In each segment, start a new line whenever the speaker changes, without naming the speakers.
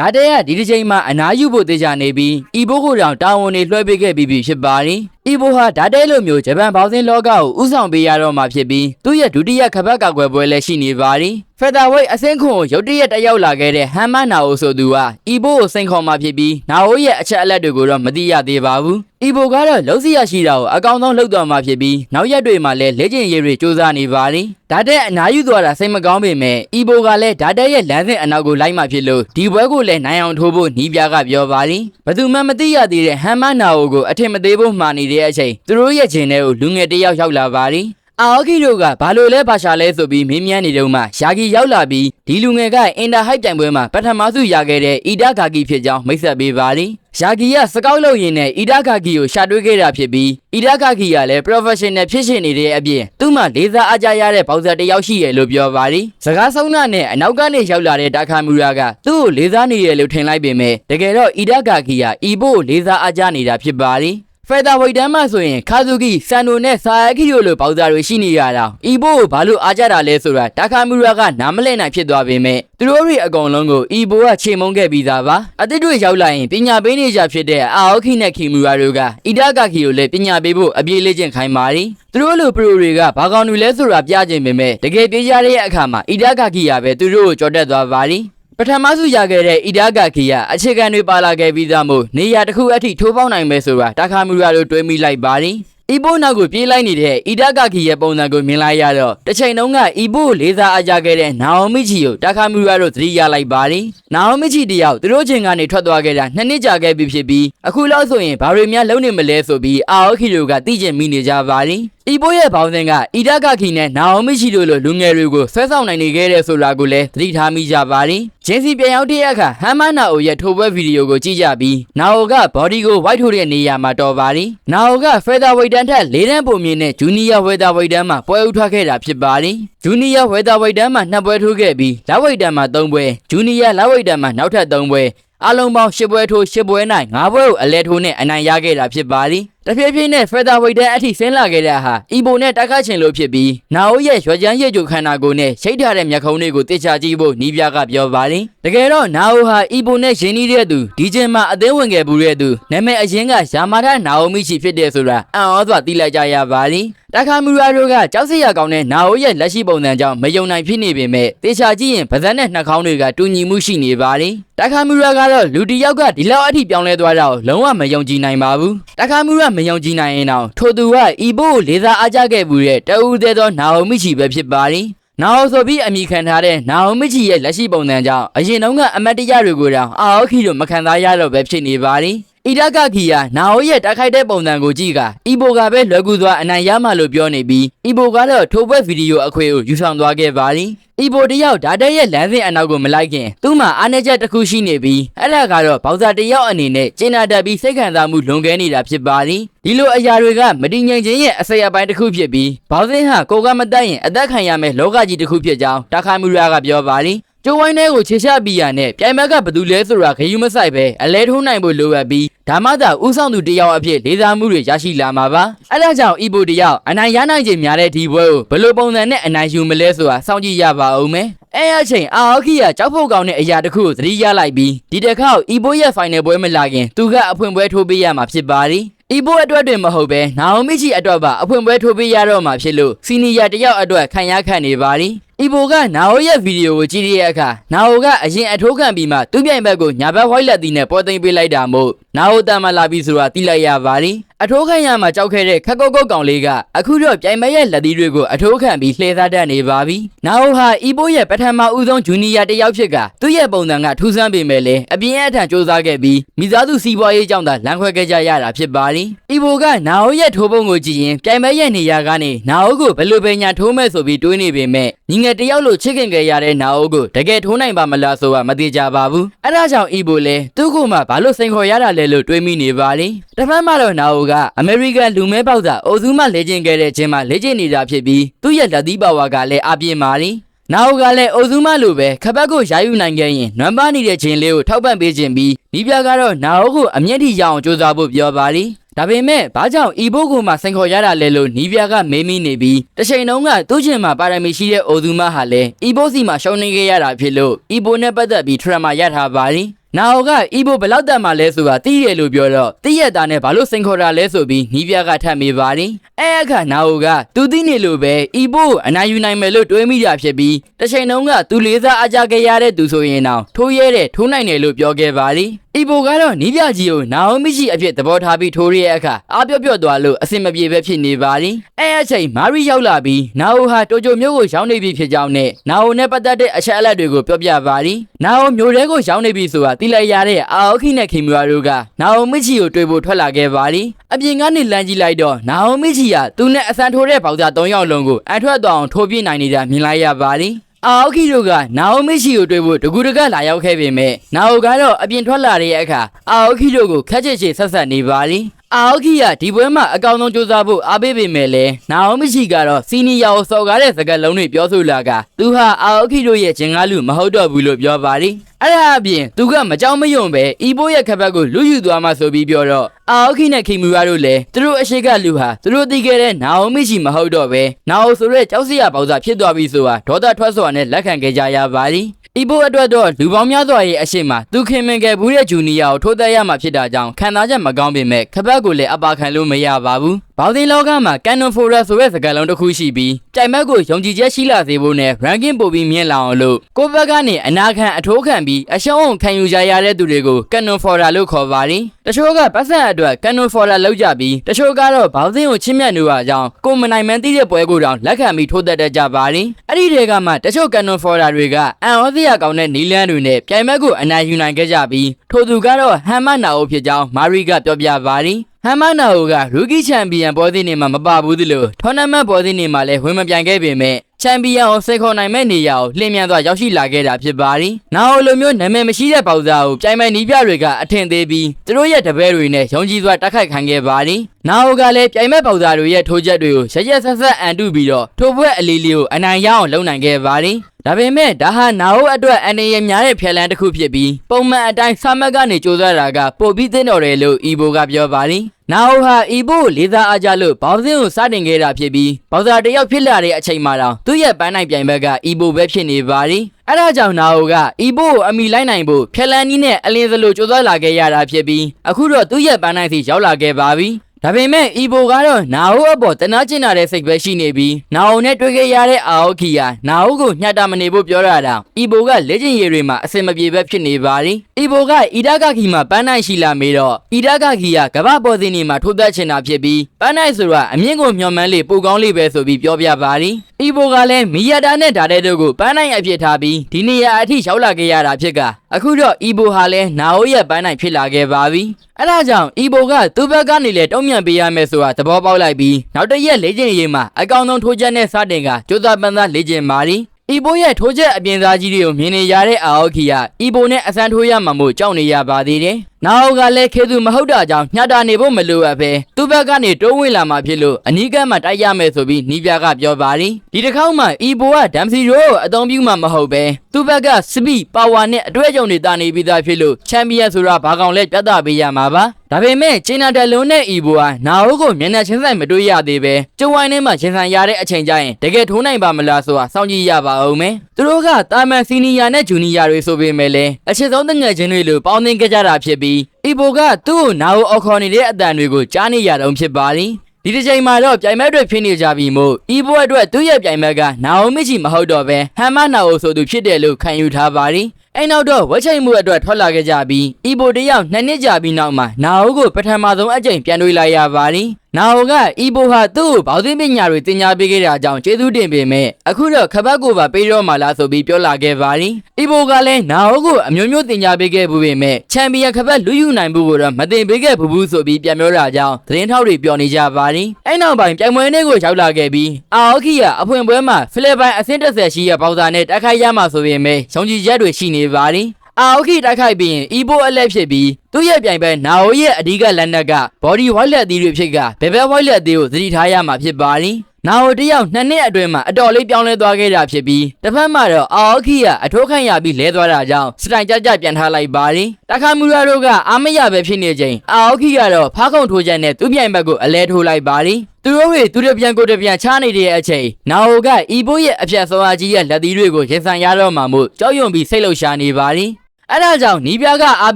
ဒါတဲကဒီတစ်ချိန်မှာအနားယူဖို့တေချာနေပြီးအီဘိုကိုတောင်တာဝန်တွေလွှဲပေးခဲ့ပြီးပြီဖြစ်ပါတယ်အီဘိုဟာဒါတဲလိုမျိုးဂျပန်ဘောက်ဆင်းလောကကိုဥဆောင်ပေးရတော့မှာဖြစ်ပြီးသူ့ရဲ့ဒုတိယခပတ်ကောက်ွယ်ပွဲလည်းရှိနေပါတယ်ဖက်တာဝိတ်အစင်းခွန်ကိုရုတ်တရက်တက်ရောက်လာခဲ့တဲ့ဟမ်မနာအိုဆိုသူကအီဘိုကိုစိန်ခေါ်มาဖြစ်ပြီးနာအိုရဲ့အချက်အလက်တွေကိုတော့မသိရသေးပါဘူးအီဘိုကတော့လုံးစီရရှိတာကိုအကောင်းဆုံးလုပ်သွားမှာဖြစ်ပြီးနောက်ရက်တွေမှာလည်းလက်ကျင်ရည်တွေစူးစမ်းနေပါတယ်ဒါတဲ့အနားယူသွားတာစိတ်မကောင်းပေမဲ့အီဘိုကလည်းဒါတဲ့ရဲ့လမ်းစဉ်အနောက်ကိုလိုက်မှဖြစ်လို့ဒီဘွဲကိုလည်းနိုင်အောင်ထိုးဖို့နီးပြားကပြောပါတယ်ဘယ်သူမှမသိရသေးတဲ့ဟမ်မနာအိုကိုအထင်မသေးဖို့မှာနေတဲ့အချိန်သူတို့ရဲ့ဂျင်ထဲကိုလူငယ်တစ်ယောက်ရောက်လာပါတယ်အာအိုကီတို့ကဘာလို့လဲဘာရှာလဲဆိုပြီးမေးမြန်းနေတော့မှယာဂီရောက်လာပြီးဒီလူငယ်ကအင်တာဟိုက်ပြိုင်ပွဲမှာပထမဆုရခဲ့တဲ့အီဒါဂါဂီဖြစ်ကြောင်းမိတ်ဆက်ပေးပါတယ်။ယာဂီကစကောက်လုပ်ရင်းနဲ့အီဒါဂါဂီကိုရှာတွေ့ခဲ့တာဖြစ်ပြီးအီဒါဂါဂီကလည်း professional ဖြစ်ရှင်နေတဲ့အပြင်သူ့မှာလေးစားအားကြရတဲ့ဘောက်ဆာတစ်ယောက်ရှိရလို့ပြောပါတယ်။စကားဆုံးနာနဲ့အနောက်ကနေရောက်လာတဲ့တာခါမူရာကသူ့ကိုလေးစားနေရလို့ထင်လိုက်ပေမဲ့တကယ်တော့အီဒါဂါဂီကအီဘိုကိုလေးစားအားကြနေတာဖြစ်ပါတယ်။ ဖက်တာဝိတ်တန်းမှာဆိုရင်ခါဇူကီဆန်နိုနဲ့ဆာယာကီတို့လိုပေါက်စားတွေရှိနေရတာအီဘိုကိုဘာလို့အားကြတာလဲဆိုတာတာခါမူရာကနားမလည်နိုင်ဖြစ်သွားပေမဲ့သူတို့တွေအကုန်လုံးကိုအီဘိုကချေမုန်းခဲ့ပြီးသားပါအသစ်တွေရောက်လာရင်ပညာပေးနေကြဖြစ်တဲ့အာအိုခီနဲ့ခီမူရာတို့ကအီဒါကခီကိုလည်းပညာပေးဖို့အပြေးလေ့ကျင့်ခိုင်းပါတယ်သူတို့လိုပရိုတွေကဘာကောင်တွေလဲဆိုတာပြခြင်းပေမဲ့တကယ်ပြေးကြတဲ့အခါမှာအီဒါကခီကပဲသူတို့ကိုကြော်တက်သွားပါတယ် ပထမဆုရခဲ့တဲ့အီဒါဂါခီယာအခြေခံတွေပါလာခဲ့ပြီးသားမို့နေရာတစ်ခုအထိထိုးပေါက်နိုင်မယ်ဆိုတာတာခါမူရာတို့တွေးမိလိုက်ပါတယ်အီဘိုနောက်ကိုပြေးလိုက်နေတဲ့အီဒါဂါခီရဲ့ပုံစံကိုမြင်လိုက်ရတော့တစ်ချိန်လုံးကအီဘိုကိုလေးစားအားကြခဲ့တဲ့နာအိုမီချီကိုတာခါမူရာတို့သတိရလိုက်ပါတယ်နာအိုမီချီတယောက်သူတို့ချင်းကနေထွက်သွားခဲ့တာနှစ်နှစ်ကြာခဲ့ပြီဖြစ်ပြီးအခုလောက်ဆိုရင်ဘာတွေများလုံးနေမလဲဆိုပြီးအာအိုခီတို့ကသိကျင်မိနေကြပါတယ် အီဘိုရဲ့ဘောင်စင်ကအီဒါဂါခီနဲ့နာအိုမီချီတို့လိုလူငယ်တွေကိုဆွဲဆောင်နိုင်နေခဲ့တဲ့ဆိုတာကိုလည်းသတိထားမိကြပါတယ်ဂျင်းစီပြန်ရောက်တဲ့အခါဟမ်မနာအိုရဲ့ထိုးပွဲဗီဒီယိုကိုကြည့်ကြပြီးနာအိုကဘော်ဒီကိုဝိုက်ထိုးတဲ့နေရာမှာတော်ပါတယ်နာအိုကဖက်သာဝိတ်တန်ထက်၄တန်းပုံမြင့်တဲ့ဂျူနီယာဝေတာဝိတ်တန်းမှာပွဲဥထွက်ခဲ့တာဖြစ်ပါတယ်ဂျူနီယာဝေတာဝိတ်တန်းမှာနှစ်ပွဲထိုးခဲ့ပြီးလက်ဝိတ်တန်းမှာ၃ပွဲဂျူနီယာလက်ဝိတ်တန်းမှာနောက်ထပ်၃ပွဲအလုံးပေါင်း၈ပွဲထိုး၈ပွဲနိုင်၅ပွဲကိုအလဲထိုးနဲ့အနိုင်ရခဲ့တာဖြစ်ပါတယ်တဖြည်းဖြည်းနဲ့ဖက်သာဝိတ်တန်းအထိဆင်းလာခဲ့တဲ့ဟာအီဘိုနဲ့တိုက်ခတ်ချင်လို့ဖြစ်ပြီးနာအိုရဲ့ရွှေချမ်းရဲ့ကြိုခန္ဓာကိုယ်နဲ့ရှိတ်ထားတဲ့မျက်ခုံးတွေကိုတေချာကြည့်ဖို့နီးပြကပြောပါတယ်တကယ်တော့နာအိုဟာအီဘိုနဲ့ရင်းနှီးတဲ့သူဒီကျင်းမှာအသင်းဝင်ခဲ့ဘူးတဲ့သူနာမည်အရင်ကယာမာထနာအိုမီချီဖြစ်တဲ့ဆိုတာအံ့ဩစွာသိလိုက်ကြရပါတယ်တခါမူရာတို့ကကြောက်စရာကောင်းတဲ့နာအိုရဲ့လက်ရှိပုံစံကြောင့်မယုံနိုင်ဖြစ်နေပေမဲ့တေချာကြည့်ရင်ဗဇက်နဲ့နှာခေါင်းတွေကတူညီမှုရှိနေပါတယ်တခါမူရာကတော့လူတစ်ယောက်ကဒီလောက်အထိပြောင်းလဲသွားတာကိုလုံးဝမယုံကြည်နိုင်ပါဘူးတခါမူရာမယုံကြည်နိုင်ရင်တော့ထိုသူကအီဘိုကိုလေးစားအားကြခဲ့မှုတဲ့တအူးသေးသောနာအိုမီချီပဲဖြစ်ပါတယ်နာအိုဆိုပြီးအမိခံထားတဲ့နာအိုမီချီရဲ့လက်ရှိပုံစံကြောင့်အရင်တုန်းကအမတ်တရတွေကိုတောင်အာအိုခီတို့မခံစားရတော့ပဲဖြစ်နေပါတယ်။ အီဒါကခီယာနာအိုရဲ့တိုက်ခိုက်တဲ့ပုံစံကိုကြည့်ကအီဘိုကပဲလွယ်ကူစွာအနိုင်ရမှလို့ပြောနေပြီးအီဘိုကတော့ထိုးပွဲဗီဒီယိုအခွေကိုယူဆောင်သွားခဲ့ပါတယ်။အီဘိုတယောက်ဒါတက်ရဲ့လမ်းစဉ်အနောက်ကိုမလိုက်ခင်သူ့မှာအားနည်းချက်တစ်ခုရှိနေပြီးအဲ့ဒါကတော့ဘောက်ဆာတယောက်အနေနဲ့ကျင်းနာတက်ပြီးစိတ်ခံစားမှုလွန်ကဲနေတာဖြစ်ပါတယ်။ဒီလိုအရာတွေကမတည်ငြိမ်ခြင်းရဲ့အစရပိုင်းတစ်ခုဖြစ်ပြီးဘောက်ဆင်းဟာကိုကမတက်ရင်အသက်ခံရမယ့်လောကကြီးတစ်ခုဖြစ်ကြောင်းတာခါမူရာကပြောပါတယ်။ ကျိုးဝိုင်းထဲကိုခြေချပြီးရနဲ့ပြိုင်ဘက်ကဘသူလဲဆိုတာခယူးမဆိုင်ပဲအလဲထိုးနိုင်ဖို့လိုအပ်ပြီးဒါမှသာဥဆောင်သူတယောက်အဖြစ်လေးစားမှုတွေရရှိလာမှာပါအဲဒါကြောင့်အီဘိုတယောက်အနိုင်ရနိုင်ခြင်းများတဲ့ဒီပွဲကိုဘယ်လိုပုံစံနဲ့အနိုင်ယူမလဲဆိုတာစောင့်ကြည့်ရပါဦးမယ်အဲအချိန်အာအော်ခီကကြောက်ဖို့ကောင်းတဲ့အရာတစ်ခုကိုသတိရလိုက်ပြီးဒီတစ်ခါအီဘိုရဲ့ final ပွဲမလာခင်သူကအဖွင့်ပွဲထိုးပေးရမှာဖြစ်ပါတယ်အီဘိုအတွက်တွင်မဟုတ်ပဲနာအိုမီချီအတွက်ပါအဖွင့်ပွဲထိုးပေးရတော့မှာဖြစ်လို့စီနီယာတယောက်အတွက်ခံရခန့်နေပါသည် အီဘိုကနာအိုရဲ့ဗီဒီယိုကိုကြည့်ရတဲ့အခါနာအိုကအရင်အထိုးခံပြီးမှသူ့ပြိုင်ဘက်ကိုညာဘက်ဝိုက်လက်တီနဲ့ပေါ်သိမ်းပေးလိုက်တာမို့နာအိုတန်မလာပြီဆိုတာသိလိုက်ရပါသည်အထိုးခံရမှာကြောက်ခဲ့တဲ့ခက်ကုတ်ကုတ်ကောင်လေးကအခုတော့ပြိုင်ဘက်ရဲ့လက်သီးတွေကိုအထိုးခံပြီးလှည့်စားတတ်နေပါပြီနာအိုဟာအီဘိုရဲ့ပထမဦးဆုံးဂျူနီယာတယောက်ဖြစ်ကသူ့ရဲ့ပုံစံကထူးဆန်းပေမဲ့လည်းအပြင်းအထန်စ조사ခဲ့ပြီးမိသားစုစီးပွားရေးကြောင့်သာလမ်းခွဲခဲ့ကြရတာဖြစ်ပါသည်အီဘိုကနာအိုရဲ့ထိုးပုံကိုကြည့်ရင်ပြိုင်ဘက်ရဲ့နေရာကနေနာအိုကိုဘယ်လိုပဲညာထိုးမဲ့ဆိုပြီးတွေးနေပေမဲ့ညီငယ်တယောက်လိုချစ်ခင်ခဲ့ရတဲ့နာအိုကိုတကယ်ထိုးနိုင်ပါမလားဆိုတာမသိကြပါဘူးအဲဒါကြောင့်အီဘိုလည်းသူ့ကိုမှဘာလို့စိန်ခေါ်ရတာလဲလို့တွေးမိနေပါလေတစ်ဖက်မှာတော့နာအိုကအမေရိကန်လူမဲပေါက်တာအိုဇူးမှလေ့ကျင့်ခဲ့တဲ့ချင်းမှာလေ့ကျင့်နေတာဖြစ်ပြီးသူ့ရဲ့လက်သီးပါဝါကလည်းအပြင်းပါလေနာအိုကလည်းအိုဇူးမလိုပဲခပတ်ကိုယာယူနိုင်ခဲ့ရင်နွမ်းပါနေတဲ့ခြင်းလေးကိုထောက်ပံ့ပေးခြင်းပြီးနီးပြကတော့နာအိုကိုအမျက်ထိရအောင်ကြိုးစားဖို့ပြောပါလိဒါပေမဲ့ဘာကြောင့်အီဘိုကိုမှစိန်ခေါ်ရတာလဲလို့နီးပြကမေးမိနေပြီးတစ်ချိန်လုံးကသူ့ချင်းမှာပါရမီရှိတဲ့အိုဇူမဟာလည်းအီဘိုစီမှာရှုံးနေခဲ့ရတာဖြစ်လို့အီဘိုနဲ့ပတ်သက်ပြီးထရမာရထားပါလိ နာအိုကအီဘိုဘယ်လောက်တတ်မှလဲဆိုတာသိရလို့ပြောတော့သိရတာနဲ့ဘာလို့စိန်ခေါ်တာလဲဆိုပြီးနီးပြကထပ်မိပါတယ်အဲအခါနာအိုကသူသိနေလို့ပဲအီဘိုကိုအနိုင်ယူနိုင်မယ်လို့တွေးမိတာဖြစ်ပြီးတစ်ချိန်လုံးကသူလေးစားအားကြခဲ့ရတဲ့သူဆိုရင်တော့ထိုးရဲတဲ့ထိုးနိုင်တယ်လို့ပြောခဲ့ပါတယ်အီဘိုကတော့နီးပြကြီးကိုနာအိုမီရှိအဖြစ်သဘောထားပြီးထိုးရဲအခါအားပြော့ပြော့သွားလို့အဆင်မပြေပဲဖြစ်နေပါတယ်အဲအချိန်မာရီရောက်လာပြီးနာအိုဟာတိုဂျိုမျိုးကိုရောင်းနေပြီဖြစ်ကြောင်းနဲ့နာအိုနဲ့ပတ်သက်တဲ့အချက်အလက်တွေကိုပြောပြပါတယ်နာအိုမျိုးတဲကိုရောင်းနေပြီဆိုတာသိလိုက်ရတဲ့အာအိုခိနဲ့ခင်မူရာတို့ကနာအိုမီချီကိုတွေ့ဖို့ထွက်လာခဲ့ပါတယ်အပြင်ကနေလမ်းကြည့်လိုက်တော့နာအိုမီချီကသူနဲ့အဆန်ထိုးတဲ့ပေါက်သား၃ယောက်လုံးကိုအထွက်သွားအောင်ထိုးပြနိုင်နေတာမြင်လိုက်ရပါတယ်အာအိုခိတို့ကနာအိုမီချီကိုတွေ့ဖို့တကူတကလာရောက်ခဲ့ပေမဲ့နာအိုကတော့အပြင်ထွက်လာတဲ့အခါအာအိုခိတို့ကိုခက်ချစ်ချစ်ဆက်ဆက်နေပါလိအာအိုခိကဒီပွဲမှာအကောင်ဆုံးစူးစမ်းဖို့အားပေးပေမဲ့လည်းနာအိုမီချီကတော့စီနီယာကိုစော်ကားတဲ့စကားလုံးတွေပြောဆိုလာကသူဟာအာအိုခိတို့ရဲ့ဂျင်ကားလူမဟုတ်တော့ဘူးလို့ပြောပါလိ အဲ့ဒါအပြင်သူကမကြောက်မရွံ့ပဲအီဘိုးရဲ့ခပတ်ကိုလူယူသွားမှဆိုပြီးပြောတော့အာအိုခိနဲ့ခိမူရာတို့လည်းသူတို့အရှိကလူဟာသူတို့သိခဲ့တဲ့နာအိုမီချီမဟုတ်တော့ပဲနာအိုဆိုတဲ့ကြောက်စရာပေါစားဖြစ်သွားပြီဆိုတာဒေါသထွက်စွာနဲ့လက်ခံခဲ့ကြရပါလိအီဘိုအတွက်တော့လူပေါင်းများစွာရဲ့အရှိမသူခင်မင်ခဲ့ဘူးတဲ့ဂျူနီယာကိုထိုးသက်ရမှာဖြစ်တာကြောင့်ခံစားချက်မကောင်းပေမဲ့ခပတ်ကိုလည်းအပါခံလို့မရပါဘူးဘောင်သင်းလောကမှာကန်နွန်ဖိုရာဆိုတဲ့စကားလုံးတစ်ခုရှိပြီးကြိုင်မက်ကိုယုံကြည်ချက်ရှိလာစေဖို့နဲ့ ranking ပို့ပြီးမြင့်လာအောင်လို့ကိုယ့်ဘက်ကနေအနာခံအထိုးခံပြီးအရှုံးအောင်ခံယူကြရတဲ့သူတွေကိုကန်နွန်ဖိုရာလို့ခေါ်ပါတယ်တချို့ကပတ်စံအတွက်ကန်နွန်ဖိုရာလောက်ကြပြီးတချို့ကတော့ဘောင်သင်းကိုချစ်မြတ်နေပါကြောင်းကိုမနိုင်မှန်းသိတဲ့ပွဲကိုတောင်လက်ခံပြီးထိုးသက်တတ်ကြပါတယ်အဲ့ဒီတွေကမှတချို့ကန်နွန်ဖိုရာတွေကအန်ဩစရာကောင်းတဲ့နီလန်းတွေနဲ့ပြိုင်မက်ကိုအနိုင်ယူနိုင်ခဲ့ကြပြီးထိုသူကတော့ဟမ်မနာအိုဖြစ်ကြောင်းမာရီကပြောပြပါတယ်ဟမ်မနာအိုကရူကီချန်ပီယံပွဲစဉ်တွေမှာမပါဘူးသလိုထော်နမန့်ပွဲစဉ်တွေမှာလည်းဝင်မပြိုင်ခဲ့ပေမဲ့ ချန်ပီယံကိုစိတ်ခေါ်နိုင်မဲ့နေရာကိုလှည့်မြန်စွာရောက်ရှိလာခဲ့တာဖြစ်ပါတယ်။နာအိုလိုမျိုးနာမည်မရှိတဲ့ပေါက်စားကိုပြိုင်မဲ့နီးပြတွေကအထင်သေးပြီးသူတို့ရဲ့တပည့်တွေနဲ့ယုံကြည်စွာတိုက်ခိုက်ခံခဲ့ပါတယ်။နာအိုကလည်းပြိုင်မဲ့ပေါက်စားတွေရဲ့ထိုးချက်တွေကိုရရက်ဆက်ဆက်အန်တုပြီးတော့ထိုးပွဲအလီလီကိုအနိုင်ရအောင်လုပ်နိုင်ခဲ့ပါတယ်။ဒါပေမဲ့ဒါဟာနာအိုအတွက်အန်ရည်များတဲ့ဖျက်လန်းတစ်ခုဖြစ်ပြီးပုံမှန်အတိုင်းဆာမက်ကနေကြိုးစားတာကပိုပြီးသင့်တော်တယ်လို့အီဘိုကပြောပါတယ်။ နာအိုဟာအီဘိုကိုလေးစားအားကြလို့ဘောင်စင်းကိုစတင်ခဲ့တာဖြစ်ပြီးဘောင်စာတစ်ယောက်ဖြစ်လာတဲ့အချိန်မှာတော့သူ့ရဲ့ပန်းနိုင်ပြိုင်ဘက်ကအီဘိုပဲဖြစ်နေပါတယ်။အဲဒါကြောင့်နာအိုကအီဘိုကိုအမိလိုက်နိုင်ဖို့ဖျက်လန်းနီးနဲ့အလင်းစလိုကြိုးစားလာခဲ့ရတာဖြစ်ပြီးအခုတော့သူ့ရဲ့ပန်းနိုင်စီရောက်လာခဲ့ပါပြီ။ ဒါပေမဲ့အီဘိုကတော့နာအိုအပေါ်တနာကျင်လာတဲ့စိတ်ပဲရှိနေပြီးနာအိုနဲ့တွေ့ခဲ့ရတဲ့အာအိုခီယာနာအိုကိုညှတာမနေဖို့ပြောရတာအီဘိုကလက်ကျင်ရည်တွေမှာအစင်မပြေပဲဖြစ်နေပါသည်အီဘိုကအီဒါကခီမှာပန်းနိုင်ရှိလာမေတော့အီဒါကခီကကမ္ဘာပေါ်စင်းနေမှာထိုးသက်ချင်တာဖြစ်ပြီးပန်းနိုင်ဆိုတာအမြင့်ကိုမျှော်မှန်းလေပိုကောင်းလေပဲဆိုပြီးပြောပြပါသည်အီဘိုကလည်းမီယာတာနဲ့ဒါတဲ့တို့ကိုပန်းနိုင်အဖြစ်ထားပြီးဒီနေရာအထိရောက်လာခဲ့ရတာဖြစ်ကအခုတော့အီဘိုဟာလည်းနာအိုရဲ့ပန်းနိုင်ဖြစ်လာခဲ့ပါပြီ အဲဒါကြောင့်အီဘိုကသူ့ဘက်ကနေလည်းတုံ့ပြန်ပေးရမယ်ဆိုတာသဘောပေါက်လိုက်ပြီးနောက်တစ်ရက်လေ့ကျင့်ရေးမှာအကောင်ဆုံးထိုးချက်နဲ့စတင်ကကြိုးစားပန်းစားလေ့ကျင့်ပါသည်အီဘိုရဲ့ထိုးချက်အပြင်သားကြီးတွေကိုမြင်နေရတဲ့အာအိုခီကအီဘိုနဲ့အစမ်းထိုးရမှာမို့ကြောက်နေရပါသေးတယ်။ နာအိုကလည်းခေသူမဟုတ်တာကြောင့်ညှတာနေဖို့မလိုအပ်ပဲသူ့ဘက်ကနေတိုးဝင်လာမှဖြစ်လို့အနီးကပ်မှတိုက်ရမယ်ဆိုပြီးနီးပြကပြောပါသည်။ဒီတစ်ခေါက်မှအီဘိုကဒမ်စီရိုကိုအသုံးပြုမှမဟုတ်ပဲသူ့ဘက်ကစပီပါဝါနဲ့အတွေ့အကြုံတွေတာနေပြီးသားဖြစ်လို့ချန်ပီယံဆိုတာဘာကောင်လဲပြသပေးရမှာပါ။ဒါပေမဲ့ချီနာတယ်လွန်နဲ့အီဘိုဟာနာအိုကိုမျက်နှာချင်းဆိုင်မတွေ့ရသေးပဲကျုံဝိုင်းထဲမှာရင်ဆိုင်ရတဲ့အချိန်ကျရင်တကယ်ထိုးနိုင်ပါမလားဆိုတာစောင့်ကြည့်ရပါအောင်မယ်။သူတို့ကတာမန်စီနီယာနဲ့ဂျူနီယာတွေဆိုပေမဲ့လည်းအချစ်ဆုံးတငယ်ချင်းတွေလိုပေါင်းသင်းကြကြတာဖြစ်ပြီးအီဘိုကသူ့ကိုနာအိုအော်ခေါ်နေတဲ့အတန်တွေကိုကြားနေရတော့ဖြစ်ပါလိမ့်။ဒီတစ်ချိန်မှာတော့ပြိုင်မက်တွေဖြစ်နေကြပြီမို့အီဘိုအတွက်သူ့ရဲ့ပြိုင်မက်ကနာအိုမစ်ချီမဟုတ်တော့ပဲဟမ်မနာအိုဆိုသူဖြစ်တယ်လို့ခံယူထားပါသည်အဲ့နောက်တော့ဝက်ချိတ်မှုအတွက်ထွက်လာခဲ့ကြပြီးအီဘိုတယောက်နှစ်နှစ်ကြာပြီးနောက်မှာနာအိုကိုပထမဆုံးအကြိမ်ပြန်တွေ့လိုက်ရပါသည် နာအိုကအီဘိုဟာသူ့ကိုဘောက်သင်းပညာတွေသင်ကြားပေးခဲ့တာကြောင့်ကျေးဇူးတင်ပေမဲ့အခုတော့ခပတ်ကိုပါပေးတော့မှလားဆိုပြီးပြောလာခဲ့ပါသည်အီဘိုကလည်းနာအိုကိုအမျိုးမျိုးသင်ကြားပေးခဲ့ဘူးပေမဲ့ချန်ပီယံခပတ်လူယူနိုင်မှုကိုတော့မသင်ပေးခဲ့ဘူးဘူးဆိုပြီးပြန်ပြောတာကြောင့်သတင်းထောက်တွေပြောနေကြပါသည်အဲ့နောက်ပိုင်းပြိုင်ပွဲနေ့ကိုရောက်လာခဲ့ပြီးအာအိုခီယာအဖွင့်ပွဲမှာဖိလစ်ပိုင်အဆင့်30ရှိရပေါစာနဲ့တိုက်ခိုက်ရမှာဆိုပေမဲ့ရှုံးကြည်ချက်တွေရှိနေပါသည် အာအိုခီတိုက်ခိုက်ပြီးရင်အီဘိုအလက်ဖြစ်ပြီးသူ့ရဲ့ပြိုင်ပွဲနာအိုရဲ့အဓိကလက်နက်က body white လက်သီးတွေဖြစ်ကဘယ်ဘက် white လက်သီးကိုသတိထားရမှာဖြစ်ပါသည်နာအိုတယောက်နှစ်နှစ်အတွင်းမှာအတော်လေးပြောင်းလဲသွားခဲ့တာဖြစ်ပြီးတစ်ဖက်မှာတော့အာအိုခီကအထိုးခံရပြီးလဲသွားတာကြောင့်စတိုင်ကြကြပြန်ထားလိုက်ပါသည်တခါမူရာတို့ကအာမရပဲဖြစ်နေချိန်အာအိုခီကတော့ဖားခုံထိုးချက်နဲ့သူ့ပြိုင်ဘက်ကိုအလဲထိုးလိုက်ပါသည်သူတို့တွေသူတို့ပြန်ကိုယ်တပြန်ချနေတဲ့အချိန်နာအိုကအီဘိုရဲ့အပြတ်စောအားကြီးရဲ့လက်သီးတွေကိုရင်ဆိုင်ရတော့မှမို့ကြောက်ရွံ့ပြီးစိတ်လှုပ်ရှားနေပါသည် အဲ့ဒါကြောင့်နီးပြားကအား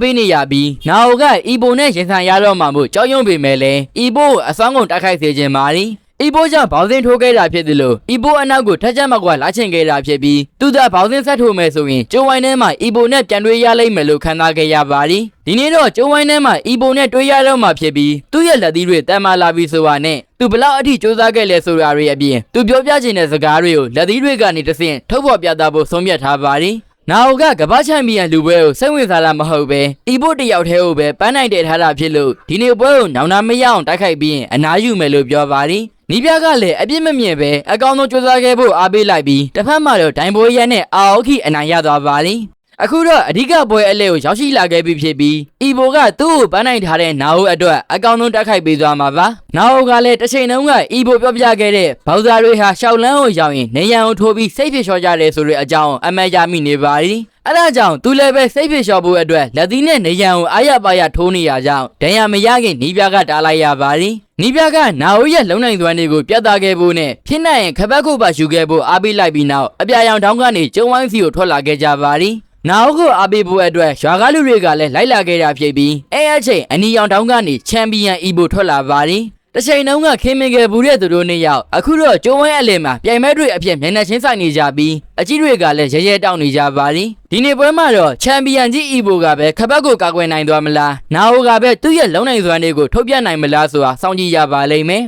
ပေးနေရပြီးနာအိုကအီဘိုနဲ့ရင်ဆိုင်ရတော့မှမို့ကြောက်ရွံ့ပေမဲ့လည်းအီဘိုကိုအစွမ်းကုန်တိုက်ခိုက်စေခြင်းပါရီအီဘိုကြောင့်ဘောင်းစင်းထိုးခဲ့တာဖြစ်သလိုအီဘိုအနောက်ကိုထက်ချက်မကွာလာချင်ခဲ့တာဖြစ်ပြီးသူသာဘောင်းစင်းဆက်ထိုးမယ်ဆိုရင်ကျိုးဝိုင်းထဲမှာအီဘိုနဲ့ပြန်တွေ့ရလိမ့်မယ်လို့ခန့်သားခဲ့ရပါရီဒီနေ့တော့ကျိုးဝိုင်းထဲမှာအီဘိုနဲ့တွေ့ရတော့မှဖြစ်ပြီးသူ့ရဲ့လက်သီးတွေတန်မာလာပြီးဆိုတာနဲ့သူဘလောက်အထိစူးစမ်းခဲ့လဲဆိုတာတွေအပြင်သူပြောပြချင်တဲ့စကားတွေကိုလက်သီးတွေကနေတဆင့်ထုတ်ဖော်ပြသဖို့ဆုံးဖြတ်ထားပါရီ နာအိုကကမ္ဘာချန်ပီယံလူပွဲကိုစိတ်ဝင်စားတာမဟုတ်ပဲအီဘိုတယောက်တည်းကိုပဲပန်းနိုင်တည်ထားတာဖြစ်လို့ဒီနေ့ပွဲကိုနောင်နာမရအောင်တိုက်ခိုက်ပြီးရင်အနားယူမယ်လို့ပြောပါသည်နီးပြကလည်းအပြစ်မမြင်ပဲအကောင်းဆုံးကြိုးစားခဲ့ဖို့အားပေးလိုက်ပြီးတစ်ဖက်မှာတော့ဒိုင်ဘိုရဲနဲ့အာအိုခီအနိုင်ရသွားပါသည် အခုတော့အဓိကပွဲအလဲကိုရောက်ရှိလာခဲ့ပြီဖြစ်ပြီးအီဘိုကသူ့ကိုပန်းနိုင်ထားတဲ့နာအိုအတွက်အကောင်းဆုံးတိုက်ခိုက်ပေးသွားမှာပါနာအိုကလည်းတစ်ချိန်လုံးကအီဘိုပြောပြခဲ့တဲ့ဘောက်ဇာတွေဟာရှောက်လန်းကိုရောက်ရင်နေရန်ကိုထိုးပြီးစိတ်ဖြစ်လျှော့ကြတယ်ဆိုတဲ့အကြောင်းအမှတ်ရမိနေပါသည်အဲ့ဒါကြောင့်သူလည်းပဲစိတ်ဖြစ်လျှော်ဖို့အတွက်လက်သီးနဲ့နေရန်ကိုအားရပါရထိုးနေရကြောင်းဒဏ်ရာမရခင်နီးပြကတားလိုက်ရပါသည်နီးပြကနာအိုရဲ့လုံနိုင်သွမ်းတွေကိုပြတ်သားခဲ့ဖို့နဲ့ဖြစ်နိုင်ရင်ခပတ်ခုပါယူခဲ့ဖို့အားပေးလိုက်ပြီးနောက်အပြာရောင်တောင်းကနေကျုံဝိုင်းစီကိုထွက်လာခဲ့ကြပါသည် နာအိုကိုအားပေးဖို့အတွက်ရွာကားလူတွေကလည်းလိုက်လာခဲ့တာဖြစ်ပြီးအဲအချိန်အနီရောင်တောင်းကနေချန်ပီယံအီဘိုထွက်လာပါသည်တစ်ချိန်လုံးကခင်မင်ငယ်ဘူးတဲ့သူတို့နှစ်ယောက်အခုတော့ကျုံဝဲအလယ်မှာပြိုင်မဲ့တွေအဖြစ်မျက်နှာချင်းဆိုင်နေကြပြီးအကြီးတွေကလည်းရဲရဲတောင်းနေကြပါသည်ဒီနေ့ပွဲမှာတော့ချန်ပီယံကြီးအီဘိုကပဲခပတ်ကိုကာကွယ်နိုင်သွားမလားနာအိုကပဲသူ့ရဲ့လုံနိုင်စွမ်းတွေကိုထုတ်ပြနိုင်မလားဆိုတာစောင့်ကြည့်ရပါလိမ့်မယ်